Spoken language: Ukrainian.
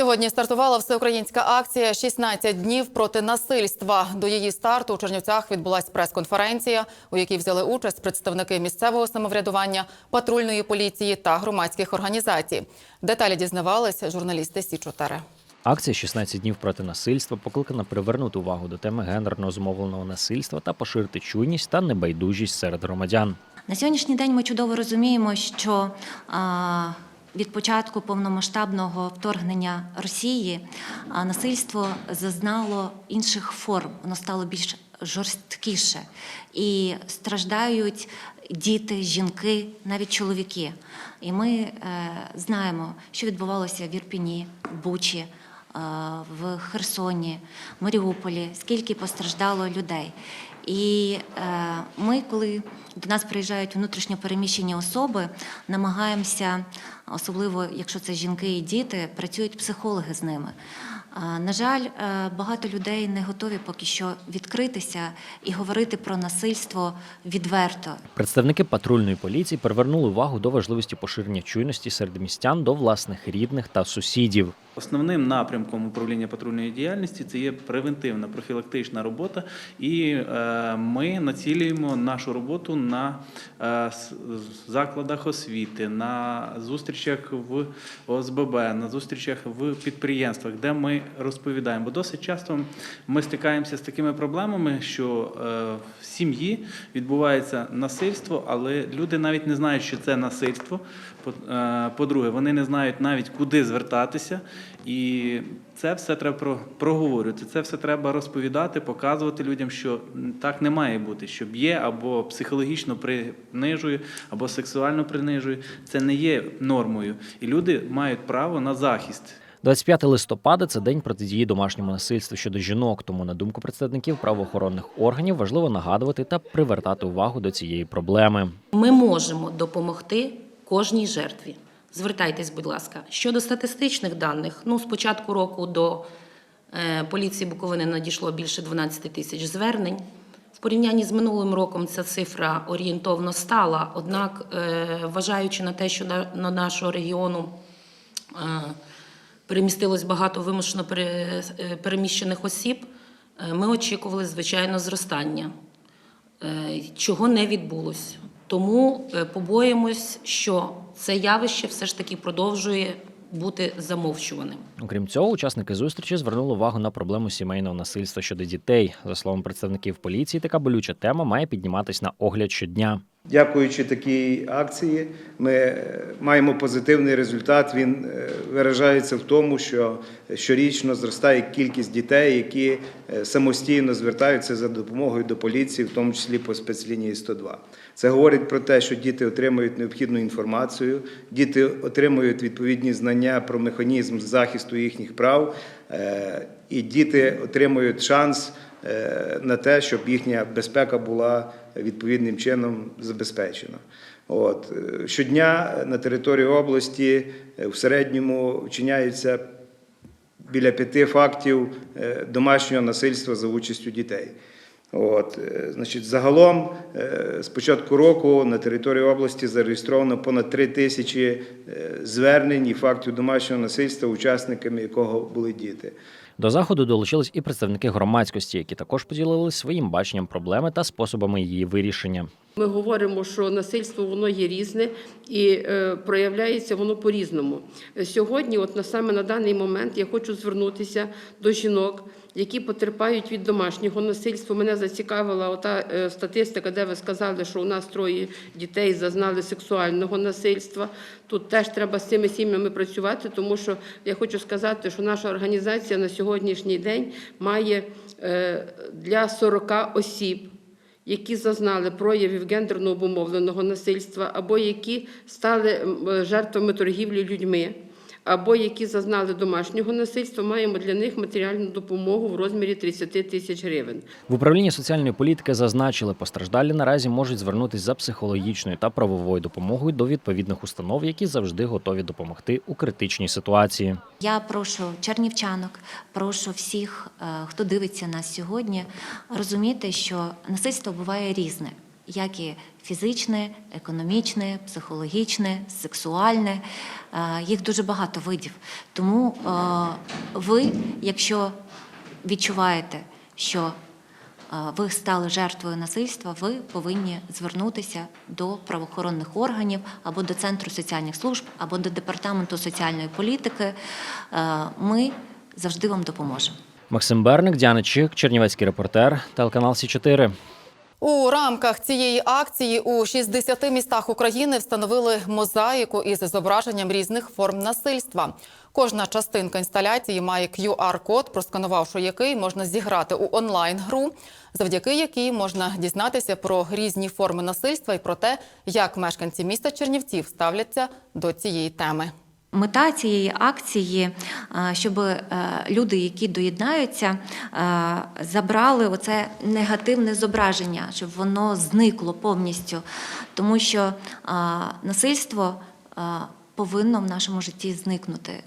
Сьогодні стартувала всеукраїнська акція «16 днів проти насильства. До її старту у Чернівцях відбулася прес-конференція, у якій взяли участь представники місцевого самоврядування, патрульної поліції та громадських організацій. Деталі дізнавалися журналісти Сі 4 Акція «16 днів проти насильства покликана привернути увагу до теми гендерно зумовленого насильства та поширити чуйність та небайдужість серед громадян. На сьогоднішній день ми чудово розуміємо, що а, від початку повномасштабного вторгнення Росії насильство зазнало інших форм, воно стало більш жорсткіше. І страждають діти, жінки, навіть чоловіки. І ми е, знаємо, що відбувалося в Ірпіні, Бучі, е, в Херсоні, Маріуполі, скільки постраждало людей. І е, ми, коли до нас приїжджають внутрішньо переміщені особи, намагаємося, особливо якщо це жінки і діти, працюють психологи з ними. На жаль, е, багато людей не готові поки що відкритися і говорити про насильство відверто. Представники патрульної поліції привернули увагу до важливості поширення чуйності серед містян до власних рідних та сусідів. Основним напрямком управління патрульної діяльності це є превентивна профілактична робота, і е, ми націлюємо нашу роботу на е, закладах освіти, на зустрічах в ОСББ, на зустрічах в підприємствах, де ми розповідаємо. Бо досить часто ми стикаємося з такими проблемами, що е, в сім'ї відбувається насильство, але люди навіть не знають, що це насильство. По-друге, вони не знають навіть куди звертатися, і це все треба про- проговорювати. Це все треба розповідати, показувати людям, що так не має бути, що б'є або психологічно принижує, або сексуально принижує. Це не є нормою, і люди мають право на захист. 25 листопада це день протидії домашньому насильству щодо жінок. Тому, на думку представників правоохоронних органів, важливо нагадувати та привертати увагу до цієї проблеми. Ми можемо допомогти кожній жертві. Звертайтесь, будь ласка. Щодо статистичних даних, ну з початку року до е, поліції Буковини надійшло більше 12 тисяч звернень. В порівнянні з минулим роком ця цифра орієнтовно стала. Однак, е, вважаючи на те, що на, на нашого регіону е, перемістилось багато вимушено пере- переміщених осіб, ми очікували звичайно зростання чого не відбулося. Тому е, побоїмось, що це явище все ж таки продовжує бути замовчуваним. Окрім цього, учасники зустрічі звернули увагу на проблему сімейного насильства щодо дітей. За словом представників поліції, така болюча тема має підніматись на огляд щодня. Дякуючи такій акції, ми е, маємо позитивний результат. Він е, виражається в тому, що щорічно зростає кількість дітей, які е, самостійно звертаються за допомогою до поліції, в тому числі по спецлінії 102. Це говорить про те, що діти отримують необхідну інформацію, діти отримують відповідні знання про механізм захисту їхніх прав, і діти отримують шанс на те, щоб їхня безпека була відповідним чином забезпечена. От. е, Щодня на території області е, в середньому вчиняється біля п'яти фактів е, домашнього насильства за участю дітей. От, е, значить, загалом е, з початку року на території області зареєстровано понад 3 тисячі е, звернень і фактів домашнього насильства, учасниками якого були діти. До заходу долучились і представники громадськості, які також поділились своїм баченням проблеми та способами її вирішення. Ми говоримо, що насильство воно є різне і е, проявляється воно по-різному. Е, Сьогодні, от на саме на даний момент, я хочу звернутися до жінок, які потерпають від домашнього насильства. Мене зацікавила ота е, статистика, де ви сказали, що у нас троє дітей зазнали сексуального насильства. Тут теж треба з цими сім'ями працювати, тому що я хочу сказати, що наша організація на сьогоднішній день має е, для 40 осіб які зазнали проявів гендерно обумовленого насильства, або які стали е, жертвами торгівлі людьми, або які зазнали домашнього насильства, маємо для них матеріальну допомогу в розмірі 30 тисяч гривень. В управлінні соціальної політики зазначили, постраждалі наразі можуть звернутися за психологічною та правовою допомогою до відповідних установ, які завжди готові допомогти у критичній ситуації. Я прошу чернівчанок, прошу всіх, е, хто дивиться нас сьогодні, розуміти, що насильство буває різне. Як і фізичне, економічне, психологічне, сексуальне. Е, Їх дуже багато видів. Тому е, ви, якщо відчуваєте, що е, ви стали жертвою насильства, ви повинні звернутися до правоохоронних органів або до Центру соціальних служб, або до Департаменту соціальної політики. Ми завжди вам допоможемо. Максим Берник, Діана Чик, Чернівецький репортер, телеканал Сі 4 У рамках цієї акції у 60 містах України встановили мозаїку із зображенням різних форм насильства. Кожна частинка інсталяції має QR-код, просканувавши який можна зіграти у онлайн-гру, завдяки якій можна дізнатися про різні форми насильства і про те, як мешканці міста Чернівців ставляться до цієї теми. Мета цієї акції, е, щоб е, люди, які доєднаються, е, забрали оце негативне зображення, щоб воно зникло повністю. Тому що насильство повинно в нашому житті зникнути.